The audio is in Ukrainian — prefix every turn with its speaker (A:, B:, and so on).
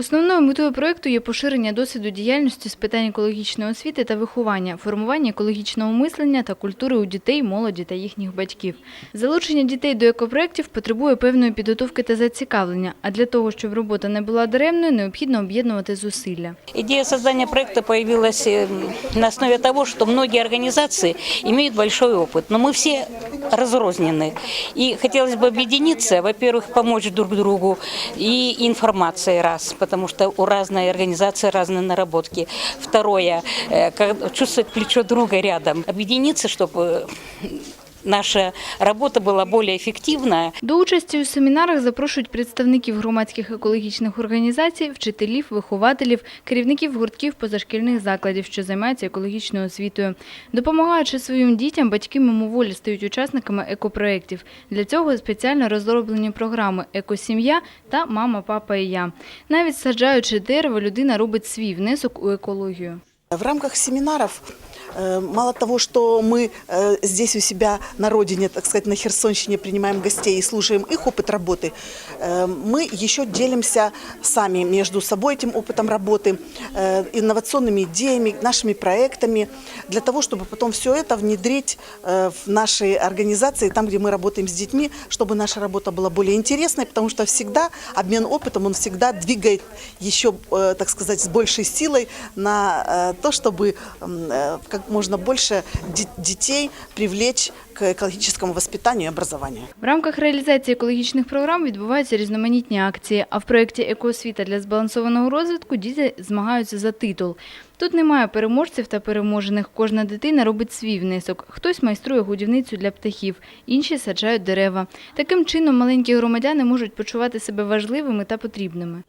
A: Основною метою проєкту є поширення досвіду діяльності з питань екологічної освіти та виховання, формування екологічного мислення та культури у дітей, молоді та їхніх батьків. Залучення дітей до екопроєктів потребує певної підготовки та зацікавлення, а для того, щоб робота не була даремною, необхідно об'єднувати зусилля.
B: Идея создания проекта появилась э, на основе того, что многие организации имеют большой опыт, но мы все разрознены. И хотелось бы объединиться, во-первых, помочь друг другу и информацией раз, потому что у разной организации разные наработки. Второе, э, как- чувствовать плечо друга рядом. Объединиться, чтобы наша работа была более эффективная.
A: До участі у семінарах запрошують представників громадських екологічних організацій, вчителів, вихователів, керівників гуртків позашкільних закладів, що займаються екологічною освітою. Допомагаючи своїм дітям, батьки мимоволі стають учасниками екопроєктів. Для цього спеціально розроблені програми Екосім'я та Мама, папа і я. Навіть саджаючи дерево, людина робить свій внесок у екологію.
C: В рамках семинаров э, мало того, что мы э, здесь у себя на родине, так сказать, на Херсонщине принимаем гостей и слушаем их опыт работы, э, мы еще делимся сами между собой этим опытом работы, э, инновационными идеями, нашими проектами, для того, чтобы потом все это внедрить э, в наши организации, там, где мы работаем с детьми, чтобы наша работа была более интересной, потому что всегда обмен опытом, он всегда двигает еще, э, так сказать, с большей силой на э, то, чтобы э, как можно больше де- детей привлечь к экологическому воспитанию и образованию.
A: В рамках реалізації екологічних програм відбуваються різноманітні акції, а в проєкті «Екоосвіта для збалансованого розвитку» діти змагаються за титул. Тут немає переможців та переможених. Кожна дитина робить свій внесок. Хтось майструє годівницю для птахів, інші саджають дерева. Таким чином маленькі громадяни можуть почувати себе важливими та потрібними.